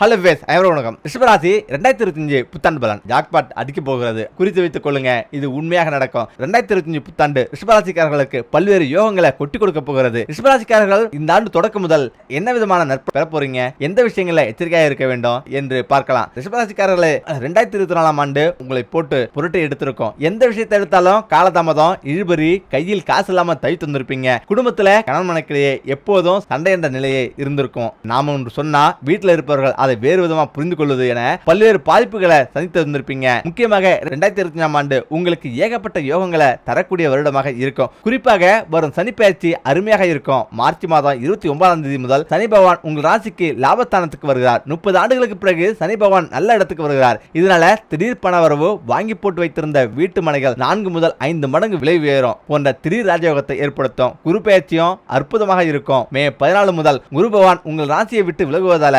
Hello base ஐவரோ வணக்கம். ரிஷபராசி ரெண்டாயிரத்தி இருபத்தஞ்சு புத்தாண்டு பலன். ஜாக்பாட் அடிக்க போகிறது. குறித்து வைத்துக் கொள்ளுங்க. இது உண்மையாக நடக்கும். ரெண்டாயிரத்தி இருபத்தஞ்சு புத்தாண்டு ரிஷபராசிக்காரர்களுக்கு பல்வேறு யோகங்களை கொட்டி கொடுக்க போகிறது. ரிஷபராசிக்காரர்கள் இந்த ஆண்டு தொடக்கம் முதல் என்ன விதமான நட்பு பெற போறீங்க? எந்த விஷயங்கள எச்சரிக்கையாக இருக்க வேண்டும் என்று பார்க்கலாம். ரிஷபராசிக்காரர்களே ரெண்டாயிரத்தி இருபத்தி நாலாம் ஆண்டு உங்களை போட்டு பொருட்டு எடுத்திருக்கோம். எந்த விஷயத்தை எடுத்தாலும் காலதாமதம் இழுபறி கையில் காசு இல்லாம தவி வந்திருப்பீங்க. குடும்பத்துல கணவன் மனைக்கிலேயே எப்போதும் சண்டை என்ற நிலையே இருந்திருக்கும். நாம ஒன்று சொன்னா வீட்டில் இருப்பவர்கள் அதை வேறு விதமாக புரிந்து கொள்வது என பல்வேறு பாதிப்புகளை சந்தித்து வந்திருப்பீங்க. முக்கியமாக ரெண்டாயிரத்தி இருபத்தி ஆண்டு உங்களுக்கு ஏகப்பட்ட யோகங்களை தரக்கூடிய வருடமாக இருக்கும். குறிப்பாக வரும் சனி பயிற்சி அருமையாக இருக்கும். மார்ச் மாதம் இருபத்தி ஒன்பதாம் தேதி முதல் சனி பகவான் உங்கள் ராசிக்கு லாபஸ்தானத்துக்கு வருகிறார். முப்பது ஆண்டுகளுக்கு பிறகு சனி பகவான் நல்ல இடத்துக்கு வருகிறார். இதனால திடீர் பண வரவு வாங்கி போட்டு வைத்திருந்த வீட்டு மனைகள் நான்கு முதல் ஐந்து மடங்கு விலை உயரும் போன்ற திடீர் ராஜயோகத்தை ஏற்படுத்தும். குரு பயிற்சியும் அற்புதமாக இருக்கும். மே பதினாலு முதல் குரு பகவான் உங்கள் ராசியை விட்டு விலகுவதால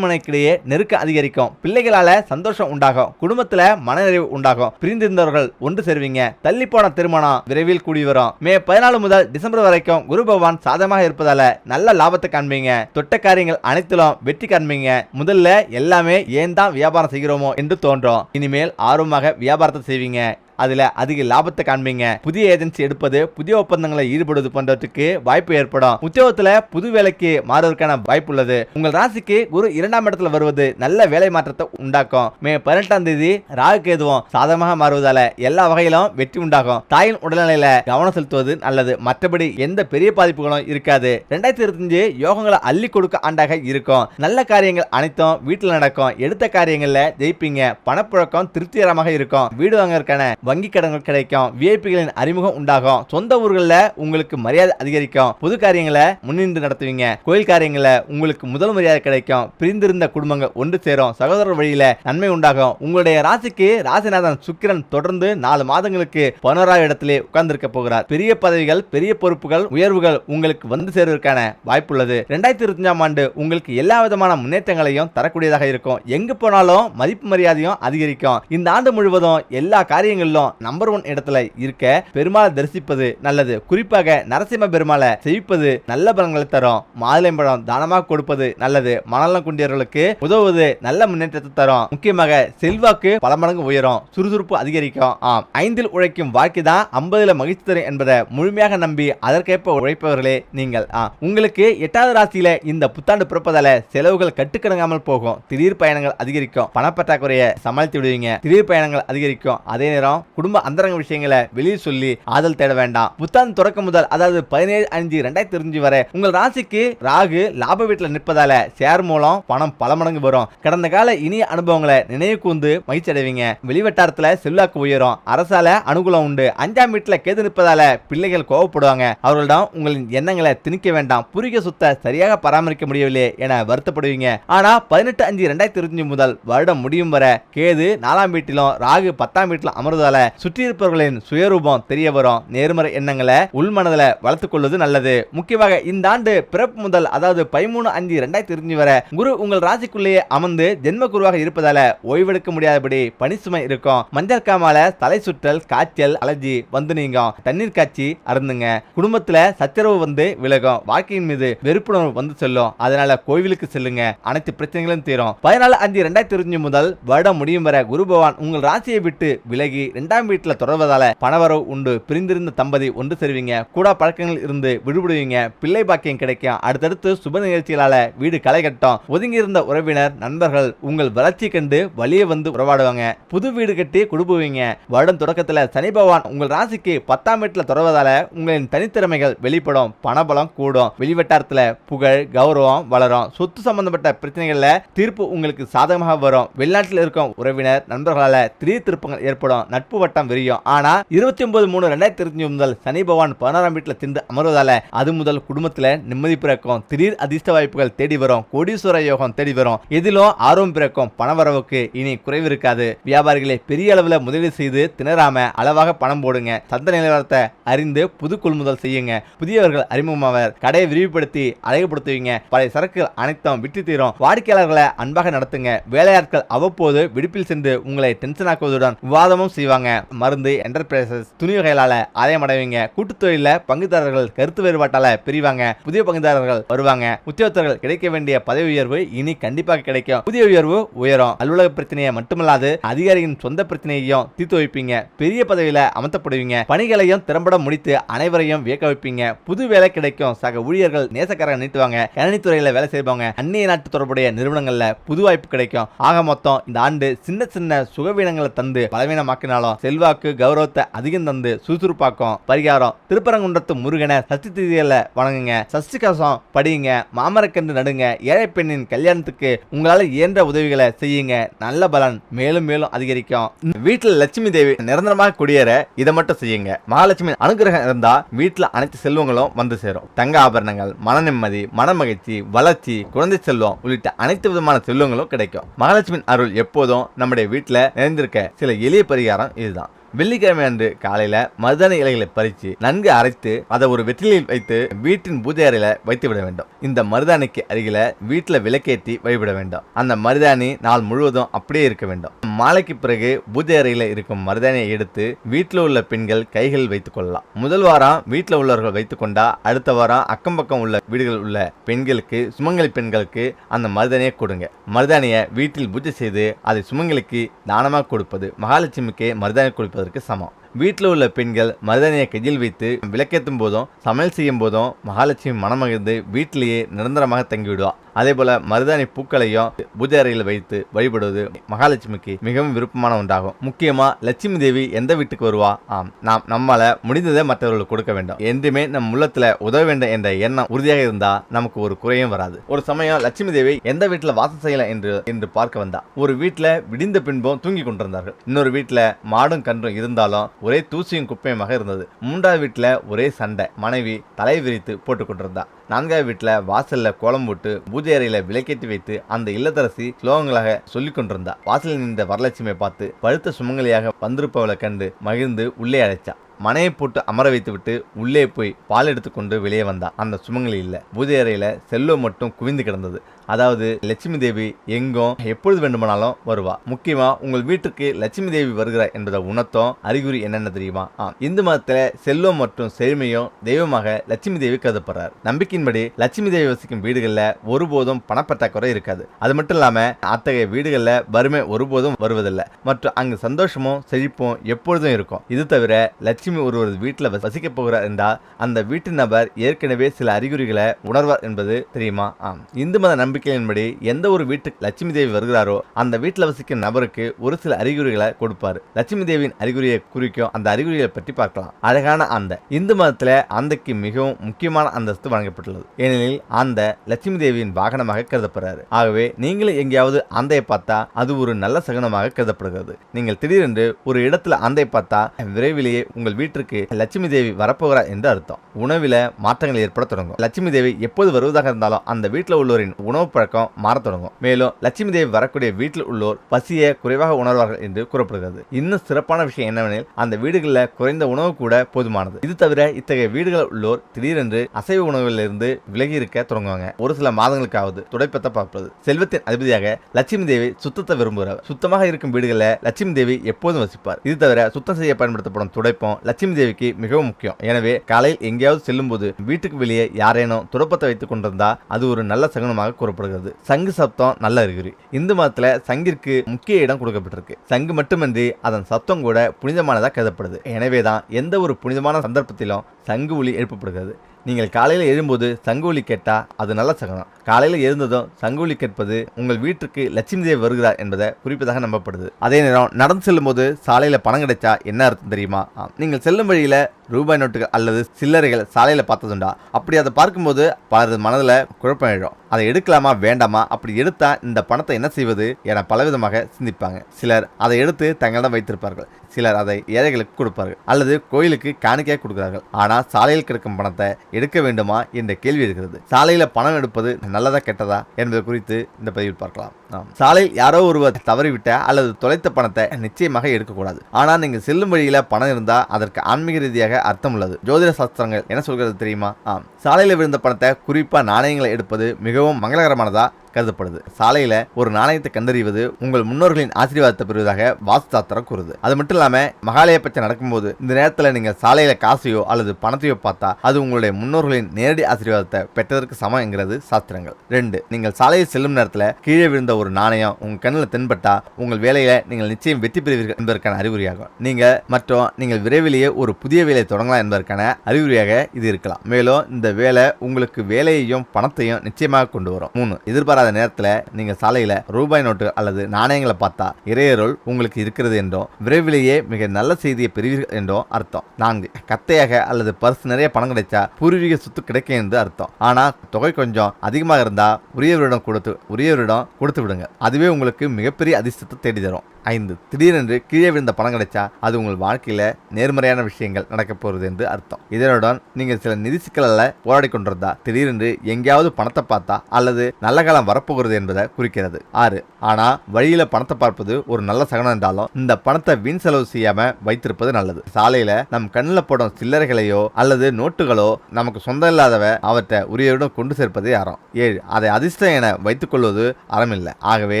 பிள்ளைகளுக்கிடையே நெருக்க அதிகரிக்கும். பிள்ளைகளால சந்தோஷம் உண்டாகும். குடும்பத்துல மனநிறைவு உண்டாகும். பிரிந்திருந்தவர்கள் ஒன்று சேருவீங்க. தள்ளி போன திருமணம் விரைவில் கூடி வரும். மே பதினாலு முதல் டிசம்பர் வரைக்கும் குரு பகவான் சாதமாக இருப்பதால நல்ல லாபத்தை காண்பீங்க. தொட்ட காரியங்கள் அனைத்திலும் வெற்றி காண்பீங்க. முதல்ல எல்லாமே ஏன் தான் வியாபாரம் செய்கிறோமோ என்று தோன்றும். இனிமேல் ஆர்வமாக வியாபாரத்தை செய்வீங்க. அதுல அதிக லாபத்தை காண்பீங்க. புதிய ஏஜென்சி எடுப்பது புதிய ஒப்பந்தங்களை ஈடுபடுவது போன்றவற்றுக்கு வாய்ப்பு ஏற்படும். உத்தியோகத்தில் புது வேலைக்கு மாறுவதற்கான வாய்ப்பு உள்ளது. உங்கள் ராசிக்கு குரு இரண்டாம் இடத்துல வருவது நல்ல வேலை மாற்றத்தை உண்டாக்கும். மே பதினெட்டாம் தேதி ராகு கேதுவும் சாதகமாக மாறுவதால எல்லா வகையிலும் வெற்றி உண்டாகும். தாயின் உடல்நிலையில கவனம் செலுத்துவது நல்லது. மற்றபடி எந்த பெரிய பாதிப்புகளும் இருக்காது. ரெண்டாயிரத்தி இருபத்தஞ்சு யோகங்களை அள்ளி கொடுக்க ஆண்டாக இருக்கும். நல்ல காரியங்கள் அனைத்தும் வீட்டில் நடக்கும். எடுத்த காரியங்களில் ஜெயிப்பீங்க. பணப்புழக்கம் திருப்திகரமாக இருக்கும். வீடு வாங்குறதுக்கான வங்கி கடன்கள் கிடைக்கும். விஐபிகளின் அறிமுகம் உண்டாகும். சொந்த ஊர்களில் உங்களுக்கு மரியாதை அதிகரிக்கும். பொது காரியங்களை முன்னின்று நடத்துவீங்க. கோயில் காரியங்களை உங்களுக்கு முதல் மரியாதை கிடைக்கும். பிரிந்திருந்த குடும்பங்கள் ஒன்று சேரும். சகோதரர் வழியில நன்மை உண்டாகும். உங்களுடைய ராசிக்கு ராசிநாதன் சுக்கிரன் தொடர்ந்து நாலு மாதங்களுக்கு பதினோராவது இடத்திலே உட்கார்ந்திருக்க போகிறார். பெரிய பதவிகள் பெரிய பொறுப்புகள் உயர்வுகள் உங்களுக்கு வந்து சேருவதற்கான வாய்ப்புள்ளது. ரெண்டாயிரத்தி இருபத்தஞ்சாம் ஆண்டு உங்களுக்கு எல்லா விதமான முன்னேற்றங்களையும் தரக்கூடியதாக இருக்கும். எங்கு போனாலும் மதிப்பு மரியாதையும் அதிகரிக்கும். இந்த ஆண்டு முழுவதும் எல்லா காரியங்களிலும் நம்பர் ஒன் இடத்துல இருக்க பெருமாளை தரிசிப்பது நல்லது. குறிப்பாக நரசிம்ம பெருமாளை செவிப்பது நல்ல பலன்களை தரும். மாதுளம்பழம் தானமாக கொடுப்பது நல்லது. மனநலம் கொண்டியவர்களுக்கு உதவுவது நல்ல முன்னேற்றத்தை தரும். முக்கியமாக செல்வாக்கு பல மடங்கு உயரும். சுறுசுறுப்பு அதிகரிக்கும். ஆம். ஐந்தில் உழைக்கும் வாழ்க்கை தான் ஐம்பதுல மகிழ்ச்சி தரும் என்பதை முழுமையாக நம்பி அதற்கேற்ப உழைப்பவர்களே நீங்கள். ஆ உங்களுக்கு எட்டாவது ராசியில இந்த புத்தாண்டு பிறப்பதால செலவுகள் கட்டுக்கடங்காமல் போகும். திடீர் பயணங்கள் அதிகரிக்கும். பணப்பற்றாக்குறையை சமாளித்து விடுவீங்க. திடீர் பயணங்கள் அதிகரிக்கும். அதே நேரம் குடும்ப அந்தரங்க விஷயங்களை வெளியே சொல்லி ஆதல் தேட வேண்டாம். புத்தாண்டு தொடக்கம் முதல் அதாவது பதினேழு அஞ்சு ரெண்டாயிரத்தி இருபஞ்சு வரை உங்கள் ராசிக்கு ராகு லாப வீட்டில் நிற்பதால ஷேர் மூலம் பணம் பல மடங்கு வரும். கடந்த கால இனிய அனுபவங்களை நினைவு கூர்ந்து மகிழ்ச்சி அடைவீங்க. வெளிவட்டாரத்தில் செல்வாக்கு உயரும். அரசால அனுகூலம் உண்டு. அஞ்சாம் வீட்டில் கேது நிற்பதால பிள்ளைகள் கோவப்படுவாங்க. அவர்களிடம் உங்களின் எண்ணங்களை திணிக்க வேண்டாம். புரிய சொத்தை சரியாக பராமரிக்க முடியவில்லை என வருத்தப்படுவீங்க. ஆனா பதினெட்டு அஞ்சு ரெண்டாயிரத்தி இருபத்தஞ்சு முதல் வருடம் முடியும் வரை கேது நாலாம் வீட்டிலும் ராகு பத்தாம் வீட்டிலும் அமர்வதால் சுற்றி இருப்பவர்களின் சுயரூபம் தெரிய வரும். நேர்மறை எண்ணங்களை உள்மனதில் வளர்த்துக் கொள்வது நல்லது. முக்கியமாக இந்த ஆண்டு பிறப்பு முதல் அதாவது பதிமூணு அஞ்சு ரெண்டாயிரத்தி இருபஞ்சு வரை குரு உங்கள் ராசிக்குள்ளேயே அமர்ந்து ஜென்ம குருவாக இருப்பதால ஓய்வெடுக்க முடியாதபடி பனி சுமை இருக்கும். மஞ்சள் காமால தலை சுற்றல் காய்ச்சல் அலர்ஜி வந்து நீங்கும். தண்ணீர் காய்ச்சி அருந்துங்க. குடும்பத்துல சச்சரவு வந்து விலகும். வாழ்க்கையின் மீது வெறுப்புணர்வு வந்து செல்லும். அதனால கோவிலுக்கு செல்லுங்க. அனைத்து பிரச்சனைகளும் தீரும். பதினாலு அஞ்சு ரெண்டாயிரத்தி இருபஞ்சு முதல் வருடம் முடியும் வரை குரு பகவான் உங்கள் ராசியை விட்டு விலகி இரண்டாம் வீட்டில் தொடர்வதால பணவரவு உண்டு. பிரிந்திருந்த தம்பதி ஒன்று சேருவீங்க. கூட பழக்கங்கள் இருந்து விடுபடுவீங்க. பிள்ளை பாக்கியம் கிடைக்கும். அடுத்தடுத்து சுப நிகழ்ச்சிகளால வீடு களை கட்டும். ஒதுங்கி இருந்த உறவினர் நண்பர்கள் உங்கள் வளர்ச்சி கண்டு வழியே வந்து உறவாடுவாங்க. புது வீடு கட்டி குடுப்புவீங்க வருடம் தொடக்கத்தில் சனி பகவான் உங்கள் ராசிக்கு பத்தாம் வீட்டில் தொடர்வதால உங்களின் தனித்திறமைகள் வெளிப்படும். பணபலம் கூடும். வெளிவட்டாரத்தில் புகழ் கௌரவம் வளரும். சொத்து சம்பந்தப்பட்ட பிரச்சனைகள்ல தீர்ப்பு உங்களுக்கு சாதகமாக வரும். வெளிநாட்டில் இருக்கும் உறவினர் நண்பர்களால திடீர் திருப்பங்கள் ஏற்படும். நட்பு வட்டம் விரியும். ஆனா இருபத்தி ஒன்பது மூணு ரெண்டாயிரத்தி இருபத்தி முதல் சனி பகவான் பதினாறாம் வீட்டுல திண்டு அமர்வதால அது முதல் குடும்பத்துல நிம்மதி பிறக்கும். திடீர் அதிர்ஷ்ட வாய்ப்புகள் தேடி வரும். கோடீஸ்வர யோகம் தேடி வரும். எதிலும் ஆர்வம் பிறக்கும். பணவரவுக்கு இனி குறைவு இருக்காது. வியாபாரிகளை பெரிய அளவுல முதலீடு செய்து திணறாம அளவாக பணம் போடுங்க. சந்த நிலவரத்தை அறிந்து புது கொள்முதல் செய்யுங்க. புதியவர்கள் அறிமுகமாவர். கடையை விரிவுபடுத்தி அழகுபடுத்துவீங்க. பழைய சரக்குகள் அனைத்தும் விட்டு தீரும். வாடிக்கையாளர்களை அன்பாக நடத்துங்க. வேலையாட்கள் அவ்வப்போது விடுப்பில் சென்று உங்களை டென்ஷன் ஆக்குவதுடன் விவாதமும் செய்வாங்க. வாங்க. மருந்து என்டர்பிரைசஸ் துணி வகைகளால ஆதாயம் அடைவீங்க. கூட்டுத்தொழில பங்குதாரர்கள் கருத்து வேறுபாட்டால பிரிவாங்க. புதிய பங்குதாரர்கள் வருவாங்க. உத்தியோகத்தர்கள் கிடைக்க வேண்டிய பதவி உயர்வு இனி கண்டிப்பாக கிடைக்கும். புதிய உயர்வு உயரும். அலுவலக பிரச்சனையை மட்டுமல்லாது அதிகாரியின் சொந்த பிரச்சனையையும் தீர்த்து வைப்பீங்க. பெரிய பதவியில அமர்த்தப்படுவீங்க. பணிகளையும் திறம்பட முடித்து அனைவரையும் வியக்க வைப்பீங்க. புது வேலை கிடைக்கும். சக ஊழியர்கள் நேசக்காரங்க நீட்டுவாங்க. கணினித்துறையில வேலை செய்வாங்க அந்நிய நாட்டு தொடர்புடைய நிறுவனங்கள்ல புது வாய்ப்பு கிடைக்கும். ஆக மொத்தம் இந்த ஆண்டு சின்ன சின்ன சுகவீனங்களை தந்து பலவீனமாக்கினாலும் செல்வாக்கு கௌரவத்தை அதிகம் தந்து சுறுசுறுப்பாக்கும் பரிகாரம் திருப்பரங்குன்றத்து முருகனை சஷ்டி திதியில வணங்குங்க. சஷ்டி கவசம் படியுங்க. மாமரக்கன்று நடுங்க. ஏழை பெண்ணின் கல்யாணத்துக்கு உங்களால இயன்ற உதவிகளை செய்யுங்க. நல்ல பலன் மேலும் மேலும் அதிகரிக்கும். வீட்டுல லட்சுமி தேவி நிரந்தரமாக குடியேற இதை மட்டும் செய்யுங்க. மகாலட்சுமி அனுகிரகம் இருந்தா வீட்டுல அனைத்து செல்வங்களும் வந்து சேரும். தங்க ஆபரணங்கள் மன நிம்மதி மன மகிழ்ச்சி வளர்ச்சி குழந்தை செல்வம் உள்ளிட்ட அனைத்து விதமான செல்வங்களும் கிடைக்கும். மகாலட்சுமி அருள் எப்போதும் நம்முடைய வீட்டுல நிறைந்திருக்க சில எளிய பரிகாரம் இதுதான் வெள்ளிக்கிழமை அன்று காலையில மருதாணி இலைகளை பறித்து நன்கு அரைத்து அதை ஒரு வெற்றிலையில் வைத்து வீட்டின் பூஜை அறையில வைத்து விட வேண்டும். இந்த மருதாணிக்கு அருகில வீட்டில் விளக்கேற்றி வழிபட வேண்டும். அந்த மருதாணி நாள் முழுவதும் அப்படியே இருக்க வேண்டும். மாலைக்கு பிறகு பூஜை அறையில இருக்கும் மருதாணியை எடுத்து வீட்டில் உள்ள பெண்கள் கைகளில் வைத்துக் கொள்ளலாம். முதல் வாரம் வீட்டில் உள்ளவர்கள் வைத்துக் கொண்டா அடுத்த வாரம் அக்கம் பக்கம் உள்ள வீடுகள் உள்ள பெண்களுக்கு சுமங்கலி பெண்களுக்கு அந்த மருதாணியை கொடுங்க. மருதாணியை வீட்டில் பூஜை செய்து அதை சுமங்கலிக்கு தானமாக கொடுப்பது மகாலட்சுமிக்கு மருதாணி கொடுப்பதற்கு சமம். வீட்டில் உள்ள பெண்கள் மருதாணியை கையில் வைத்து விளக்கேற்றும் போதும் சமையல் செய்யும் போதும் மகாலட்சுமி மனமகிழ்ந்து வீட்டிலேயே நிரந்தரமாக தங்கிவிடுவா. அதே போல மருதாணி பூக்களையும் பூஜை அறையில் வைத்து வழிபடுவது மகாலட்சுமிக்கு மிகவும் விருப்பமான ஒன்றாகும். முக்கியமா லட்சுமி தேவி எந்த வீட்டுக்கு வருவா? ஆம் நாம் நம்மால முடிந்ததை மற்றவர்களுக்கு கொடுக்க வேண்டும். என்றுமே நம் உள்ளத்துல உதவ வேண்டும் என்ற எண்ணம் உறுதியாக இருந்தா நமக்கு ஒரு குறையும் வராது. ஒரு சமயம் லட்சுமி தேவி எந்த வீட்டுல வாசம் செய்யலாம் என்று என்று பார்க்க வந்தா ஒரு வீட்டுல விடிந்த பின்பும் தூங்கி கொண்டிருந்தார்கள். இன்னொரு வீட்டுல மாடும் கன்றும் இருந்தாலும் ஒரே தூசியும் குப்பையுமாக இருந்தது. மூன்றாவது வீட்டில் ஒரே சண்டை. மனைவி தலை விரித்து போட்டுக்கொண்டிருந்தா நான்காவது வீட்டில் வாசலில் கோலம் போட்டு பூஜை அறையில் விளக்கேற்றி வைத்து அந்த இல்லத்தரசி ஸ்லோகங்களாக சொல்லிக் கொண்டிருந்தா. வாசலில் நின்ற வரலட்சுமியை பார்த்து பழுத்த சுமங்கலியாக வந்திருப்பவளை கண்டு மகிழ்ந்து உள்ளே அழைச்சா. மனையை போட்டு அமர வைத்துவிட்டு உள்ளே போய் பால் எடுத்துக்கொண்டு வெளியே வந்தா. அந்த சுமங்கலி இல்லை. பூஜை அறையில செல்லோ மட்டும் குவிந்து கிடந்தது. அதாவது லட்சுமி தேவி எங்கும் எப்பொழுது வேண்டுமானாலும் வருவா. முக்கியமா உங்கள் வீட்டுக்கு லட்சுமி தேவி வருகிறார் என்பதை உணர்த்தும். அறிகுறி என்னென்ன தெரியுமா? இந்து மதத்துல செல்வம் மற்றும் செழுமையும் தெய்வமாக லட்சுமி தேவி கருதப்படுறார். நம்பிக்கையின்படி லட்சுமி தேவி வசிக்கும் வீடுகளில் ஒருபோதும் பணப்பற்றாக்குறை இருக்காது. அது மட்டும் இல்லாம அத்தகைய வீடுகளில் வறுமை ஒருபோதும் வருவதில்லை. மற்றும் அங்கு சந்தோஷமும் செழிப்பும் எப்பொழுதும் இருக்கும். இது தவிர லட்சுமி ஒருவர் வீட்டில் வசிக்க போகிறார் என்றால் அந்த வீட்டு நபர் ஏற்கனவே சில அறிகுறிகளை உணர்வார் என்பது தெரியுமா? ஆம். இந்து மத நம்பிக்கையின்படி எந்த ஒரு வீட்டுக்கு லட்சுமி தேவி வருகிறாரோ அந்த வீட்டில் வசிக்கும் நபருக்கு ஒரு சில அறிகுறிகளை கொடுப்பார். லட்சுமி தேவியின் அறிகுறியை குறிக்கும் அந்த அறிகுறிகளை பற்றி பார்க்கலாம். அழகான அந்த. இந்து மதத்தில் அந்தக்கு மிகவும் முக்கியமான அந்தஸ்து வழங்கப்பட்டுள்ளது. ஏனெனில் அந்த லட்சுமி தேவியின் வாகனமாக கருதப்படுறாரு. ஆகவே நீங்களும் எங்கேயாவது ஆந்தையை பார்த்தா அது ஒரு நல்ல சகுனமாக கருதப்படுகிறது. நீங்கள் திடீரென்று ஒரு இடத்துல அந்தை பார்த்தா விரைவிலேயே உங்கள் வீட்டிற்கு லட்சுமி தேவி வரப்போகிறார் என்று அர்த்தம். உணவில் மாற்றங்கள் ஏற்பட தொடங்கும். லட்சுமி தேவி எப்போது வருவதாக இருந்தாலும் அந்த வீட்டில் உள்ளோரின் உணவு பழக்கம் மாறத் தொடங்கும். மேலும் லட்சுமி தேவி வரக்கூடிய வீட்டில் உள்ளோர் பசியை குறைவாக உணர்வார்கள் என்று கூறப்படுகிறது. இன்னும் சிறப்பான விஷயம் என்னவெனில் அந்த வீடுகளில் குறைந்த உணவு கூட போதுமானது. இது தவிர இத்தகைய வீடுகளில் உள்ளோர் திடீரென்று அசைவ உணவுகளிலிருந்து விலகி இருக்க தொடங்குவாங்க. ஒரு சில மாதங்களுக்காவது துடைப்பத்தை பார்ப்பது. செல்வத்தின் அதிபதியாக லட்சுமி தேவி சுத்தத்தை விரும்புகிறார். சுத்தமாக இருக்கும் வீடுகளில் லட்சுமி தேவி எப்போதும் வசிப்பார். இது தவிர சுத்தம் செய்ய பயன்படுத்தப்படும் துடைப்பம் லட்சுமி தேவிக்கு மிகவும் முக்கியம். எனவே காலையில் எங்கேயாவது செல்லும்போது வீட்டுக்கு வெளியே யாரேனும் துடைப்பத்தை வைத்துக் கொண்டிருந்தா அது ஒரு நல்ல சகுனமாக கூறப்படுகிறது. சங்கு சப்தம் நல்ல அறிகுறி. இந்து மதத்துல சங்கிற்கு முக்கிய இடம் கொடுக்கப்பட்டிருக்கு. சங்கு மட்டுமின்றி அதன் சத்தம் கூட புனிதமானதாக கருதப்படுது. எனவேதான் எந்த ஒரு புனிதமான சந்தர்ப்பத்திலும் சங்கு ஒளி எழுப்பப்படுகிறது. நீங்கள் காலையில் எழும்போது சங்கோலி கேட்டால் அது நல்ல சகனம். காலையில் எழுந்ததும் சங்கூலி கேட்பது உங்கள் வீட்டுக்கு லட்சுமி தேவி வருகிறார் என்பதை குறிப்பதாக நம்பப்படுது. அதே நேரம் நடந்து செல்லும்போது சாலையில் பணம் கிடைச்சா என்ன அர்த்தம் தெரியுமா? நீங்கள் செல்லும் வழியில் ரூபாய் நோட்டுகள் அல்லது சில்லறைகள் சாலையில் பார்த்ததுண்டா? அப்படி அதை பார்க்கும்போது பலரது மனதில் குழப்பம் எழும். அதை எடுக்கலாமா வேண்டாமா? அப்படி எடுத்தா இந்த பணத்தை என்ன செய்வது என பலவிதமாக சிந்திப்பாங்க. சிலர் அதை எடுத்து தங்களிடம் வைத்திருப்பார்கள். சிலர் அதை ஏழைகளுக்கு கொடுப்பார்கள். அல்லது கோயிலுக்கு காணிக்கையாக கொடுக்கிறார்கள். ஆனால் சாலையில் கிடக்கும் பணத்தை எடுக்க வேண்டுமா என்ற கேள்வி இருக்கிறது. சாலையில் பணம் எடுப்பது நல்லதா கெட்டதா என்பது குறித்து இந்த பதிவில் பார்க்கலாம். ஆம். சாலையில் யாரோ ஒருவர் தவறிவிட்ட அல்லது தொலைத்த பணத்தை நிச்சயமாக எடுக்கக்கூடாது. ஆனால் நீங்கள் செல்லும் வழியில பணம் இருந்தால் அதற்கு ஆன்மீக ரீதியாக அர்த்தம் உள்ளது. ஜோதிட சாஸ்திரங்கள் என்ன சொல்கிறது தெரியுமா? ஆம். சாலையில் விழுந்த பணத்தை குறிப்பாக நாணயங்களை எடுப்பது மிகவும் மங்களகரமானதா? கருதப்படுது. சாலையில ஒரு நாணயத்தை கண்டறிவது உங்கள் முன்னோர்களின் ஆசீர்வாதத்தை பெறுவதாக வாஸ்து சாத்திரம் கூறுது. அது மட்டும் இல்லாம மகாலய பட்சம் நடக்கும்போது இந்த நேரத்துல நீங்க சாலையில காசையோ அல்லது பணத்தையோ பார்த்தா அது உங்களுடைய முன்னோர்களின் நேரடி ஆசீர்வாதத்தை பெற்றதற்கு சமம் என்கிறது சாஸ்திரங்கள். ரெண்டு நீங்கள் சாலையில் செல்லும் நேரத்துல கீழே விழுந்த ஒரு நாணயம் உங்க கண்ணில் தென்பட்டா உங்கள் வேலையில நீங்கள் நிச்சயம் வெற்றி பெறுவீர்கள் என்பதற்கான அறிகுறியாகும். நீங்க மற்றும் நீங்கள் விரைவிலேயே ஒரு புதிய வேலையை தொடங்கலாம் என்பதற்கான அறிகுறியாக இது இருக்கலாம். மேலும் இந்த வேலை உங்களுக்கு வேலையையும் பணத்தையும் நிச்சயமாக கொண்டு வரும். மூணு எதிர்பாராத அந்த நேரத்தில் நீங்கள் சாலையில் ரூபாய் நோட்டு அல்லது நாணயங்களை பார்த்தா இறையருள் உங்களுக்கு இருக்கிறது என்றும் விரைவிலேயே மிக நல்ல செய்தியை பெறுவீர்கள் என்றும் அர்த்தம். நான்கு கத்தையாக அல்லது பர்ஸ் நிறைய பணம் கிடைச்சா பூர்வீக சொத்து கிடைக்கும் என்று அர்த்தம். ஆனால் தொகை கொஞ்சம் அதிகமாக இருந்தால் உரியவரிடம் கொடுத்து உரியவரிடம் கொடுத்து விடுங்க. அதுவே உங்களுக்கு மிகப்பெரிய அதிர்ஷ்டத்தை தேடி தரும். ஐந்து திடீரென்று கீழே விழுந்த பணம் கிடைச்சா அது உங்கள் வாழ்க்கையில் நேர்மறையான விஷயங்கள் நடக்கப் போகிறது என்று அர்த்தம். இதனுடன் நீங்கள் சில நிதி சிக்கலில் போராடி கொண்டிருந்தா திடீரென்று எங்கேயாவது பணத்தை பார்த்தா அல்லது நல்ல காலம் வரப்போகிறது என்பதை குறிக்கிறது. ஆறு. ஆனா வழியில பணத்தை பார்ப்பது ஒரு நல்ல சகனம் என்றாலும் இந்த பணத்தை வீண் செலவு செய்யாம வைத்திருப்பது நல்லது. சாலையில நம் கண்ணில் போடும் சில்லறைகளையோ அல்லது நோட்டுகளோ நமக்கு சொந்தம் இல்லாதவ அவற்றை உரியவரிடம் கொண்டு சேர்ப்பதே அறம் ஏழு அதை அதிர்ஷ்டம் என வைத்துக் கொள்வது அறமில்லை ஆகவே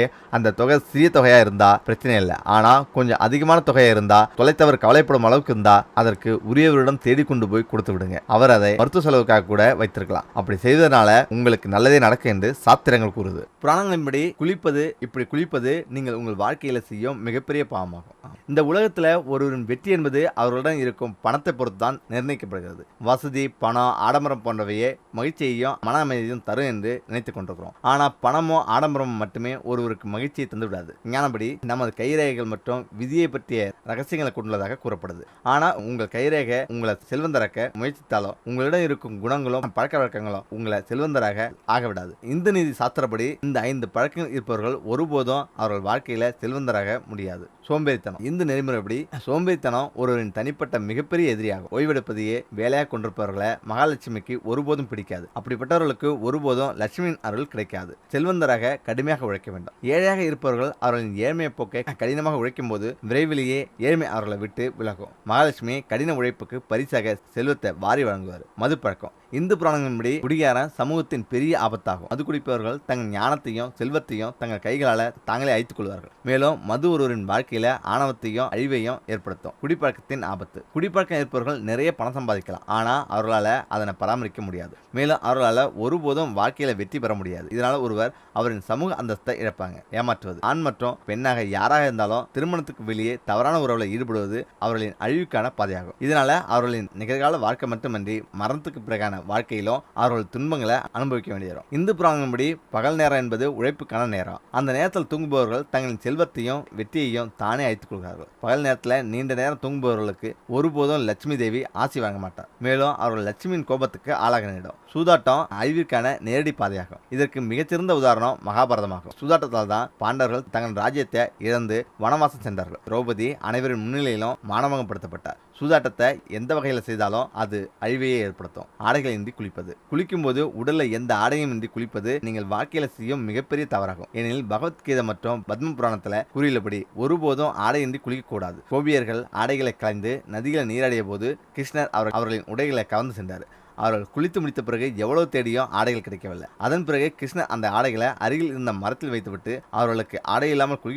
அந்த தொகை சிறிய தொகையா இருந்தா பிரச்சனை இல்லை. ஆனா கொஞ்சம் அதிகமான தொகையா இருந்தா தொலைத்தவர் கவலைப்படும் அளவுக்கு இருந்தா அதற்கு உரியவரிடம் தேடி கொண்டு போய் கொடுத்து விடுங்க. அவர் அதை மருத்துவ செலவுக்காக கூட வைத்திருக்கலாம். அப்படி செய்வதனால உங்களுக்கு நல்லதே நடக்கும் என்று சாத்திரங்கள் கூறுது. புராணங்களின்படி குளிப்பது இப்படி குளிப்பது நீங்கள் உங்கள் வாழ்க்கையில் செய்யும் மிகப்பெரிய பாவமாகும். இந்த உலகத்தில் ஒருவரின் வெற்றி என்பது அவர்களிடம் இருக்கும் பணத்தை பொறுத்து தான் நிர்ணயிக்கப்படுகிறது. வசதி பணம் ஆடம்பரம் போன்றவையே மகிழ்ச்சியையும் மன அமைதியையும் தரும் என்று நினைத்துக் கொண்டிருக்கிறோம். ஆனால் பணமும் ஆடம்பரமும் மட்டுமே ஒருவருக்கு மகிழ்ச்சியை தந்து விடாது ஞானப்படி நமது கைரேகைகள் மற்றும் விதியை பற்றிய ரகசியங்களை கொண்டுள்ளதாக கூறப்படுது. ஆனால் உங்கள் கைரேகை உங்களை செல்வந்தராக்க முயற்சித்தாலும் உங்களிடம் இருக்கும் குணங்களும் பழக்க வழக்கங்களும் உங்களை செல்வந்தராக ஆக விடாது இந்து நீதி சாஸ்திரப்படி இந்த ஐந்து பழக்கங்கள் இருப்பவர்கள் ஒரு ஒருபோதும் அவர்கள் வாழ்க்கையில் செல்வந்தராக முடியாது. சோம்பேறித்தனம். இந்து நெறிமுறைப்படி சோம்பேறித்தனம் ஒருவரின் தனிப்பட்ட மிகப்பெரிய எதிரியாகும். ஓய்வெடுப்பதையே வேலையாக கொண்டிருப்பவர்களை மகாலட்சுமிக்கு ஒருபோதும் பிடிக்காது. அப்படிப்பட்டவர்களுக்கு ஒருபோதும் லட்சுமியின் அருள் கிடைக்காது. செல்வந்தராக கடுமையாக உழைக்க வேண்டும். ஏழையாக இருப்பவர்கள் அவர்களின் ஏழ்மையை போக்கை கடினமாக உழைக்கும் போது விரைவிலேயே ஏழ்மை அவர்களை விட்டு விலகும். மகாலட்சுமி கடின உழைப்புக்கு பரிசாக செல்வத்தை வாரி வழங்குவார். மது பழக்கம் இந்து புராணங்களின்படி குடிகாரன் சமூகத்தின் பெரிய ஆபத்தாகும். மது குடிப்பவர்கள் தங்கள் ஞானத்தையும் செல்வத்தையும் தங்கள் கைகளால் தாங்களே அழித்துக் கொள்வார்கள். மேலும் மது ஒருவரின் வாழ்க்கையில ஆணவத்தையும் அழிவையும் ஏற்படுத்தும். குடிப்பழக்கத்தின் ஆபத்து. குடிப்பழக்கம் இருப்பவர்கள் நிறைய பணம் சம்பாதிக்கலாம். ஆனால் அவர்களால் அதனை பராமரிக்க முடியாது. மேலும் அவர்களால் ஒருபோதும் வாழ்க்கையில வெற்றி பெற முடியாது. இதனால் ஒருவர் அவரின் சமூக அந்தஸ்தை இழப்பாங்க. ஏமாற்றுவது. ஆண் மற்றும் பெண்ணாக யாராக இருந்தாலும் திருமணத்துக்கு வெளியே தவறான உறவுல ஈடுபடுவது அவர்களின் அழிவுக்கான பாதையாகும். இதனால அவர்களின் நிகழ்கால வாழ்க்கை மட்டுமின்றி மரணத்துக்கு பிறகான வாழ்க்கையிலும் அவர்கள் துன்பங்களை அனுபவிக்க வேண்டி வரும் இந்து புராணப்படி பகல் நேரம் என்பது உழைப்புக்கான நேரம். அந்த நேரத்தில் தூங்குபவர்கள் தங்களின் செல்வத்தையும் வெற்றியையும் தானே அழைத்துக் கொள்கிறார்கள். பகல் நேரத்தில் நீண்ட நேரம் தூங்குபவர்களுக்கு ஒருபோதும் லட்சுமி தேவி ஆசி வாங்க மாட்டார். மேலும் அவர்கள் லட்சுமியின் கோபத்துக்கு ஆளாக நேரிடும். சூதாட்டம் அழிவிற்கான நேரடி பாதையாகும். இதற்கு மிகச்சிறந்த உதாரணம் மகாபாரதமாகும். சூதாட்டத்தால் தான் பாண்டவர்கள் தங்கள் ராஜ்யத்தை இழந்து வனவாசம் சென்றார்கள். திரௌபதி அனைவரின் முன்னிலையிலும் மானவங்கப்படுத்தப்பட்டார் சூதாட்டத்தை எந்த வகையில் செய்தாலும் அது அழிவையே ஏற்படுத்தும். ஆடைகள் இன்றி குளிப்பது. குளிக்கும்போது உடலை எந்த ஆடையும் இன்றி குளிப்பது நீங்கள் வாழ்க்கையில் செய்யும் மிகப்பெரிய தவறாகும். ஏனெனில் பகவத்கீதை மற்றும் பத்ம புராணத்தில் கூறியுள்ளபடி ஒருபோதும் ஆடையின்றி குளிக்கக்கூடாது. கோபியர்கள் ஆடைகளை கலைந்து நதிகளை நீராடிய போது கிருஷ்ணர் அவர் அவர்களின் உடைகளை கவர்ந்து சென்றார். அவர்கள் குளித்து முடித்த பிறகு எவ்வளவு தேடியும் ஆடைகள் கிடைக்கவில்லை. அதன் பிறகு கிருஷ்ணர் அந்த ஆடைகளை அருகில் இருந்த மரத்தில் வைத்துவிட்டு அவர்களுக்கு ஆடை இல்லாமல் குளிக்க